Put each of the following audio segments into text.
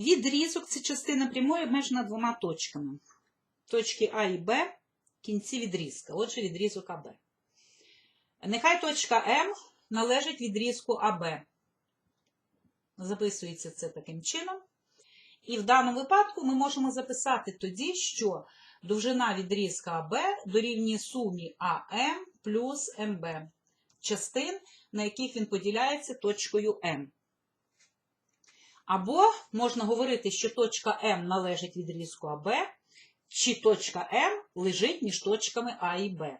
Відрізок це частина прямої обмежена двома точками. Точки А і Б кінці відрізка. Отже, відрізок АБ. Нехай точка М належить відрізку АБ. Записується це таким чином. І в даному випадку ми можемо записати тоді, що довжина відрізка АБ дорівнює сумі АМ плюс МБ частин, на яких він поділяється точкою М. Або можна говорити, що точка М належить відрізку АБ, чи точка М лежить між точками А і Б.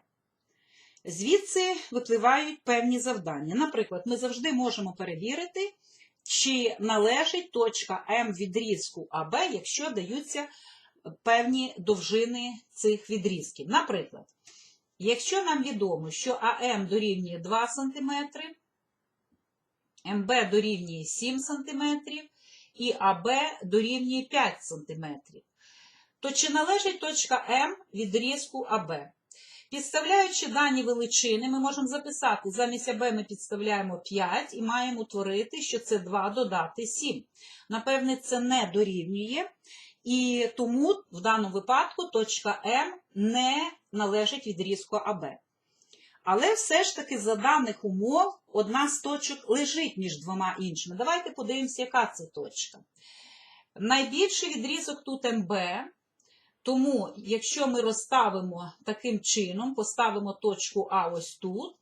Звідси випливають певні завдання. Наприклад, ми завжди можемо перевірити, чи належить точка М відрізку АБ, якщо даються певні довжини цих відрізків. Наприклад, якщо нам відомо, що АМ дорівнює 2 см, МБ дорівнює 7 см і АБ дорівнює 5 см, то чи належить точка М відрізку АБ? Підставляючи дані величини, ми можемо записати, замість АБ ми підставляємо 5 і маємо утворити, що це 2 додати 7. Напевне, це не дорівнює, і тому в даному випадку точка М не належить відрізку АБ. Але все ж таки за даних умов одна з точок лежить між двома іншими. Давайте подивимося, яка це точка. Найбільший відрізок тут МБ, тому якщо ми розставимо таким чином, поставимо точку А ось тут,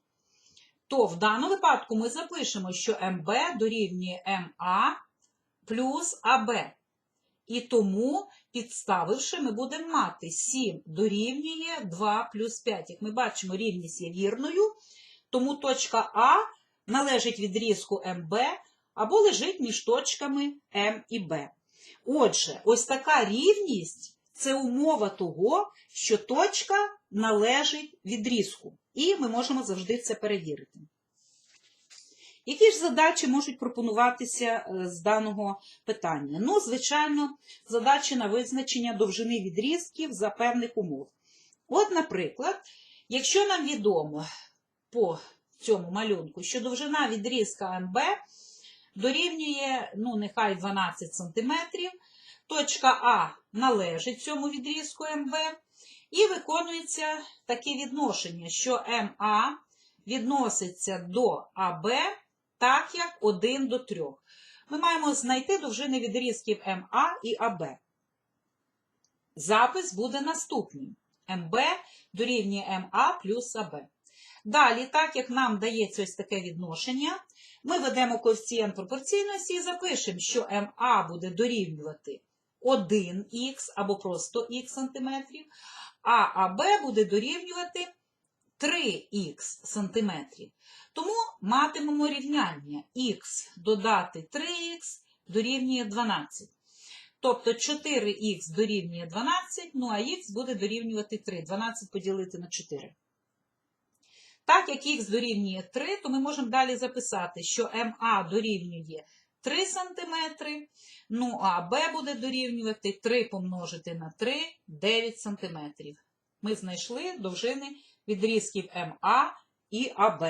то в даному випадку ми запишемо, що МБ дорівнює МА плюс АБ. І тому, підставивши, ми будемо мати 7 дорівнює 2 плюс 5. Як ми бачимо, рівність є вірною, тому точка А належить відрізку МБ або лежить між точками М і Б. Отже, ось така рівність це умова того, що точка належить відрізку. І ми можемо завжди це перевірити. Які ж задачі можуть пропонуватися е, з даного питання? Ну, звичайно, задачі на визначення довжини відрізків за певних умов. От, наприклад, якщо нам відомо по цьому малюнку, що довжина відрізка МБ дорівнює, ну, нехай 12 см, точка А належить цьому відрізку МБ, і виконується таке відношення, що МА відноситься до АБ так як 1 до 3. Ми маємо знайти довжини відрізків МА і АБ. Запис буде наступним. МБ дорівнює МА плюс АБ. Далі, так як нам дається ось таке відношення, ми ведемо коефіцієнт пропорційності і запишемо, що МА буде дорівнювати 1х або просто х сантиметрів, а АБ буде дорівнювати 3х сантиметрів. Тому матимемо рівняння х додати 3х дорівнює 12. Тобто 4х дорівнює 12, ну а х буде дорівнювати 3. 12 поділити на 4. Так як х дорівнює 3, то ми можемо далі записати, що МА дорівнює 3 см, ну а Б буде дорівнювати 3 помножити на 3 9 см. Ми знайшли довжини відрізків МА і АБ.